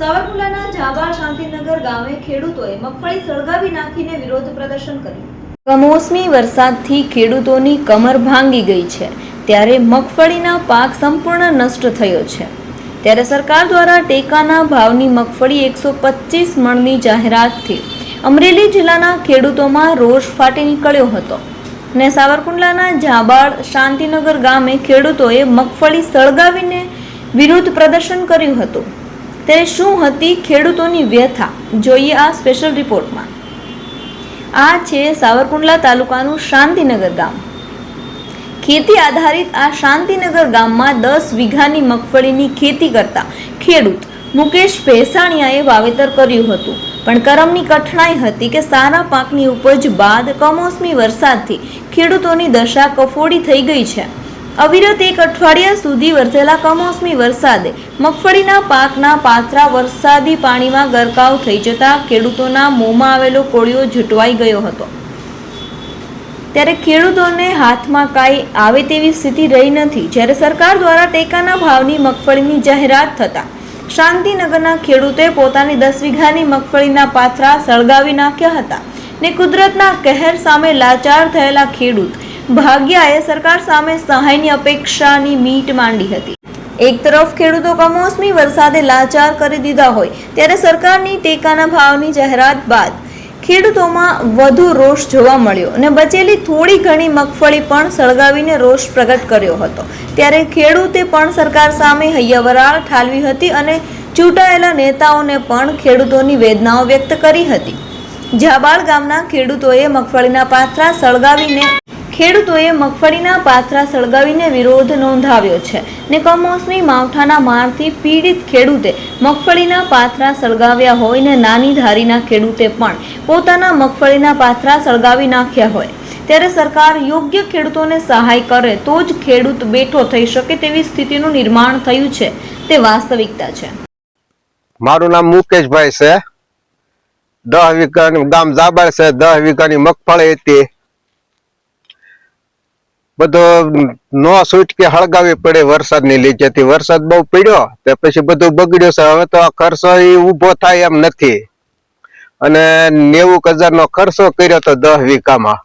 સાવરકુંડલાના જાબાર શાંતિનગર ગામે ખેડૂતોએ મગફળી સળગાવી નાખીને વિરોધ પ્રદર્શન કર્યું. કમોસમી વરસાદથી ખેડૂતોની કમર ભાંગી ગઈ છે. ત્યારે મગફળીના પાક સંપૂર્ણ નષ્ટ થયો છે. ત્યારે સરકાર દ્વારા ટેકાના ભાવની મગફળી એકસો પચીસ મણની જાહેરાતથી અમરેલી જિલ્લાના ખેડૂતોમાં રોષ ફાટી નીકળ્યો હતો ને સાવરકુંડલાના જાબાળ શાંતિનગર ગામે ખેડૂતોએ મગફળી સળગાવીને વિરોધ પ્રદર્શન કર્યું હતું. ત્યારે શું હતી ખેડૂતોની વ્યથા? જોઈએ આ સ્પેશિયલ રિપોર્ટમાં આ છે સાવરકુંડલા તાલુકાનું શાંતિનગર ગામ. ખેતી આધારિત આ શાંતિનગર ગામમાં દસ વીઘાની મગફળીની ખેતી કરતા ખેડૂત મુકેશ ભેસાણિયાએ વાવેતર કર્યું હતું. પણ કરમની કઠણાઈ હતી કે સારા પાકની ઉપજ બાદ કમોસમી વરસાદથી ખેડૂતોની દશા કફોડી થઈ ગઈ છે. અવિરત એક અઠવાડિયા સુધી વરસેલા કમોસમી વરસાદે મગફળીના પાકના પાથરા વરસાદી પાણીમાં ગરકાવ થઈ જતા ખેડૂતોના મોંમાં આવેલો કોળિયો ઝૂંટવાઈ ગયો હતો. ત્યારે ખેડૂતોને હાથમાં કાંઈ આવે તેવી સ્થિતિ રહી નથી. જ્યારે સરકાર દ્વારા ટેકાના ભાવની મગફળીની જાહેરાત થતાં શાંતિનગરના ખેડૂતે પોતાની દસ વીઘાની મગફળીના પાથરા સળગાવી નાખ્યા હતા ને કુદરતના કહેર સામે લાચાર થયેલા ખેડૂત ભાગ્યાએ સરકાર સામે સહાયની અપેક્ષાની મીટ માંડી હતી. એક તરફ ખેડૂતો કમોસમી વરસાદે લાચાર કરી દીધા હોય, ત્યારે સરકારની ટેકાના ભાવની જાહેરાત બાદ ખેડૂતોમાં વધુ રોષ જોવા મળ્યો અને બચેલી થોડી ઘણી મગફળી પણ સળગાવીને રોષ પ્રગટ કર્યો હતો. ત્યારે ખેડૂતે પણ સરકાર સામે હૈયાવરાળ ઠાલવી હતી અને ચૂંટાયેલા નેતાઓને પણ ખેડૂતોની વેદનાઓ વ્યક્ત કરી હતી. જાબાળ ગામના ખેડૂતોએ મગફળીના પાથરા સળગાવીને ખેડૂતોએ મગફળીના પાથરા સળગાવીને વિરોધ નોંધાવ્યો છે ને કમોસમી માવઠાના મારથી પીડિત ખેડૂતે મગફળીના પાથરા સળગાવ્યા હોય ને નાની ધારીના ખેડૂતે પણ પોતાના મગફળીના પાથરા સળગાવી નાખ્યા હોય. ત્યારે સરકાર યોગ્ય ખેડૂતોને સહાય કરે તો જ ખેડૂત બેઠો થઈ શકે તેવી સ્થિતિનું નિર્માણ થયું છે. તે વાસ્તવિકતા છે. મારું નામ મુકેશભાઈ છે. દસ વીઘાનું ગામ જાબર છે. દસ વીઘાની મગફળી હતી. બધું નો છૂટકે હળગાવી પડે વરસાદની લીધેથી વરસાદ બહુ પડ્યો તે પછી બધું બગડ્યું છે. હવે તો આ ખર્ચો એ ઊભો થાય એમ નથી. અને નેવું હજાર નો ખર્ચો કર્યો તો દસ વીઘામાં.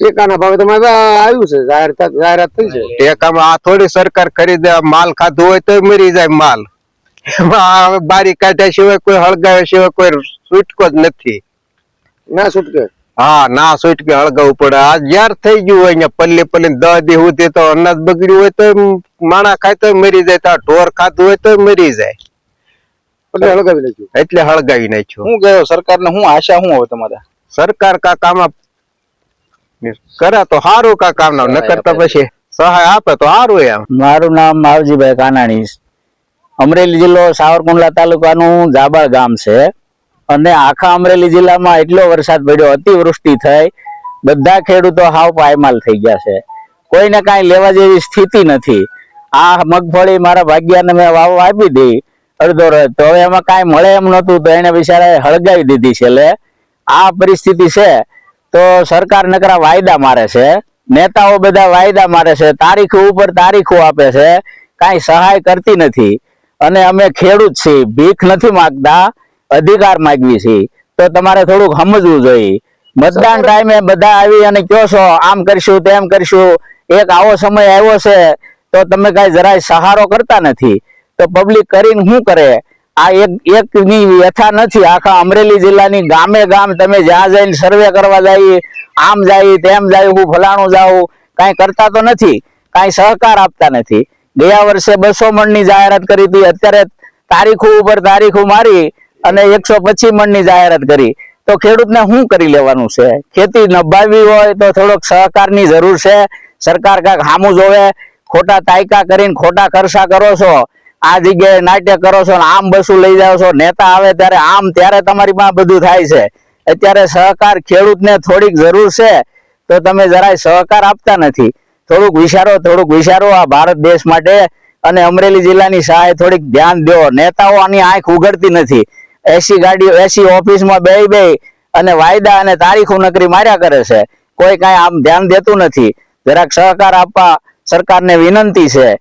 ટેકાના ભાવે તમારે આવ્યું છે. જાહેરાત થઈ છે. ટેકામાં આ થોડી સરકાર ખરીદે માલ ખાધું હોય તો મરી જાય માલ. બારી કાઢ્યા સિવાય કોઈ હળગાવ્યા સિવાય કોઈ છૂટકો જ નથી. ના છૂટકે હા ના સોટકે હળગાવું પડે. આ જ્યાર થઈ ગયું હોય અહીંયા પલ્લે પલ્લી દસ દી સુધી તો અનાજ બગડ્યું હોય તો માણા ખાય તો મરી જાય. તો ઢોર ખાતું હોય તો મરી જાય. એટલે હળગાવી લેજો એટલે હળગાવી નાખ્યું. હું ગયો સરકારને હું આશા શું હવે તમારા? સરકાર કા કામ કરે તો સારું કા કામ ના નકર તો પછી સહાય આપે તો સારું એમ. મારું નામ માવજીભાઈ કાનાણી અમરેલી જિલ્લો સાવરકુંડલા તાલુકાનું જાબાળ ગામ છે. અને આખા અમરેલી જિલ્લામાં એટલો વરસાદ પડ્યો, અતિવૃષ્ટિ થઈ. બધા ખેડૂતો હાવ પાયમાલ થઈ ગયા છે. કોઈને કાંઈ લેવા જેવી સ્થિતિ નથી. આ મગફળી મારા ભાગ્યાને મેં વાવવા આપી દઈ અડધો રથ તો હવે એમાં કાંઈ મળે એમ નહોતું, તો એને બિચારાએ હળગાવી દીધી છે. એટલે આ પરિસ્થિતિ છે. તો સરકાર નકરા વાયદા મારે છે. નેતાઓ બધા વાયદા મારે છે. તારીખો ઉપર તારીખો આપે છે. કાંઈ સહાય કરતી નથી. અને અમે ખેડૂત છીએ. ભીખ નથી માંગતા. અધિકાર માગવી છે તો તમારે થોડુંક સમજવું જોઈએ. મતદાન ટાઈમે બધા આવી અને કહો છો આમ કરશું તેમ કરશું. એક આવો સમય આવ્યો છે તો તમે કઈ જરાય સહારો કરતા નથી. તો પબ્લિક કરીને શું કરે? આ એક એક ની વ્યથા નથી. આખા અમરેલી જિલ્લાની ગામે ગામ તમે જ્યાં જઈને સર્વે કરવા જાય આમ જાય તેમ જાય હું ફલાણું જાઉં કાંઈ કરતા તો નથી. કાંઈ સહકાર આપતા નથી. ગયા વર્ષે બસો મણની જાહેરાત કરી હતી. અત્યારે તારીખો ઉપર તારીખો મારી અને એકસો પચીસ મણની જાહેરાત કરી. તો ખેડૂતને શું કરી લેવાનું છે? ખેતી નભાવી હોય તો થોડોક સહકારની જરૂર છે. સરકાર કાંઈક સામું જોવે. ખોટા તાયકા કરીને ખોટા ખર્ચા કરો છો. આ જગ્યાએ નાટ્ય કરો છો આમ બસું લઈ જાઓ છો. નેતા આવે ત્યારે આમ ત્યારે તમારી પાસે બધું થાય છે. અત્યારે સહકાર ખેડૂતને થોડીક જરૂર છે. તો તમે જરાય સહકાર આપતા નથી. થોડુંક વિચારો થોડુંક વિચારો આ ભારત દેશ માટે. અને અમરેલી જિલ્લાની સહાય થોડીક ધ્યાન દો. નેતાઓ આની આંખ ઉઘડતી નથી. એસી ગાડીઓ, એસી ઓફિસમાં બે બે અને વાયદા અને તારીખો નકરી માર્યા કરે છે. કોઈ કાંઈ આમ ધ્યાન દેતું નથી. જરાક સહકાર આપવા સરકારને વિનંતી છે.